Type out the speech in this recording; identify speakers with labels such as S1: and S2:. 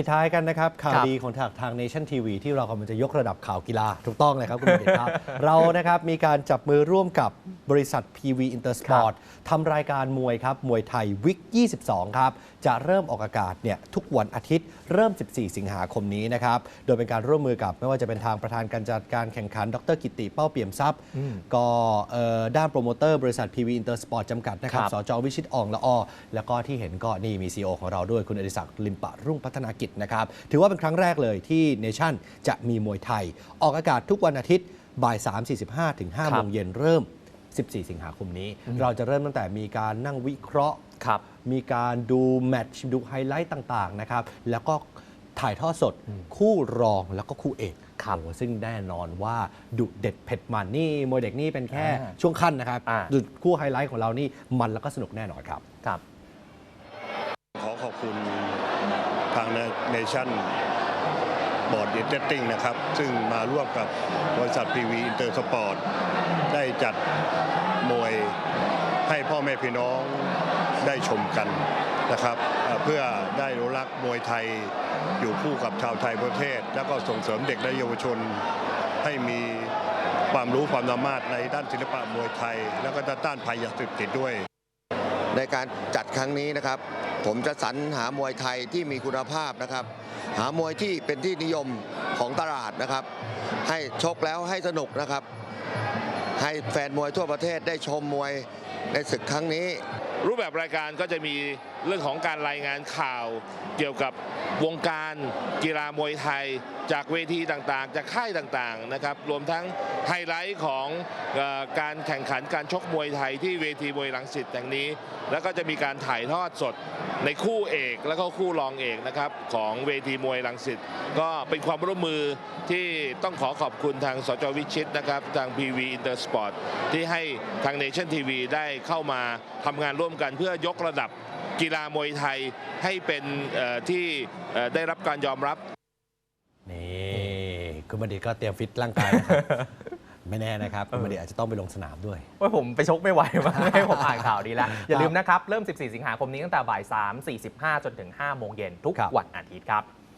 S1: ปิดท้ายกันนะครับ ข่าว
S2: ครับ
S1: ดีของทางทาง Nation TV ที่เรากำลังจะยกระดับข่าวกีฬาถูกต้องเลยครับ คุณบัณฑิตครับ เรานะครับมีการจับมือร่วมกับ บริษัท PV Intersport ทำรายการมวยครับ มวยไทยวิก 22 ครับ จะเริ่มออกอากาศเนี่ยทุกวันอาทิตย์เริ่ม 14 สิงหาคมนี้นะครับ โดยเป็นการร่วมมือกับไม่ว่าจะเป็นทางประธานการจัดการแข่งขัน ดรกิติเป้าเปี่ยมทรัพย์ ก็เอ่อด้านโปรโมเตอร์บริษัท PV Intersport จำกัดนะครับ
S2: ครับ
S1: สจวิชิตอองละออแล้วก็ที่เห็นก็นี่มี CEO ของเราด้วยคุณอดิศักดิ์ลิมปะรุ่งพัฒนากิจนะครับ ถือว่าเป็นครั้งแรกเลยที่เนชั่นจะมีมวยไทย ออกอากาศทุกวันอาทิตย์บ่าย 3.45 ถึง
S2: ครั
S1: 5
S2: บ
S1: โมงเย็นเริ่ม 14 สิงหาคมนี้ เราจะเริ่มตั้งแต่มีการนั่งวิเคราะห์
S2: ครับ
S1: มีการดูแมตช์ดูไฮไลท์ต่างๆนะครับ แล้วก็ถ่ายทอดสดคู่รองแล้วก็คู่เอก
S2: ครับ
S1: โอ้ซึ่งแน่นอนว่าดุเด็ดเผ็ดมันนี่มวยเด็กนี่เป็นแค่
S2: อ่า
S1: ช่วงขั้นนะครับ
S2: อ่า
S1: ดุคู่ไฮไลท์ของเรานี่มันแล้วก็สนุกแน่นอนครับ
S2: ครับ
S3: ขอขอบคุณทางเนชั่นบอร์ดอินเตอร์ติ้งนะครับ ซึ่งมาร่วมกับบริษัทพีวีอินเตอร์สปอร์ตได้ จัดมวยให้พ่อแม่พี่น้องได้ชมกันนะครับ เพื่อได้รู้รักมวยไทยอยู่คู่กับชาวไทยประเทศ แล้วก็ส่งเสริมเด็กและเยาวชนให้มีความรู้ความสามารถในด้านศิลปะมวยไทย แล้วก็ด้านภัยยาเสพติดด้วย
S4: ในการจัดครั้งนี้นะครับ ผมจะสรรหามวยไทยที่มีคุณภาพนะครับ หามวยที่เป็นที่นิยมของตลาดนะครับ ให้ชกแล้วให้สนุกนะครับ ให้แฟนมวยทั่วประเทศได้ชมมวยในศึกครั้งนี้
S5: รูปแบบรายการก็จะมี เรื่องของการรายงานข่าวเกี่ยวกับวงการกีฬามวยไทย จากเวทีต่างๆ จากค่ายต่างๆนะครับรวมทั้งไฮไลท์ของอการแข่งขันการชกมวยไทยที่เวทีมวยหลังสิตแห่งนี้ แล้วก็จะมีการถ่ายทอดสดในคู่เอกแล้วก็คู่รองเอกนะครับของเวทีมวยหลังสิตก็เป็นความร่วมมือที่ต้องขอขอบคุณทางสจวิชิตนะครับทาง PV Intersport ที่ให้ทาง Nation TV ได้เข้ามาทำงานร่วมกันเพื่อยกระดับกีฬามวยไทยให้เป็นเอ่อที่เอ่อได้รับการยอมรับ
S1: นี่คุณบัณฑิตก็เตรียมฟิตร่างกายนะครับไม่แน่นะครับคุณบัณฑิตอาจจะต้องไปลงสนามด้วย
S2: ว่าผมไปชกไม่ไหวมากให้ผมอ่านข่าวดีแล้ว อย่าลืมนะครับ เริ่ม 14 สิงหาคมนี้ตั้งแต่บ่าย 3 45 จนถึง 5 โมงเย็นทุก
S1: ครับ
S2: วันอาทิตย์ครับ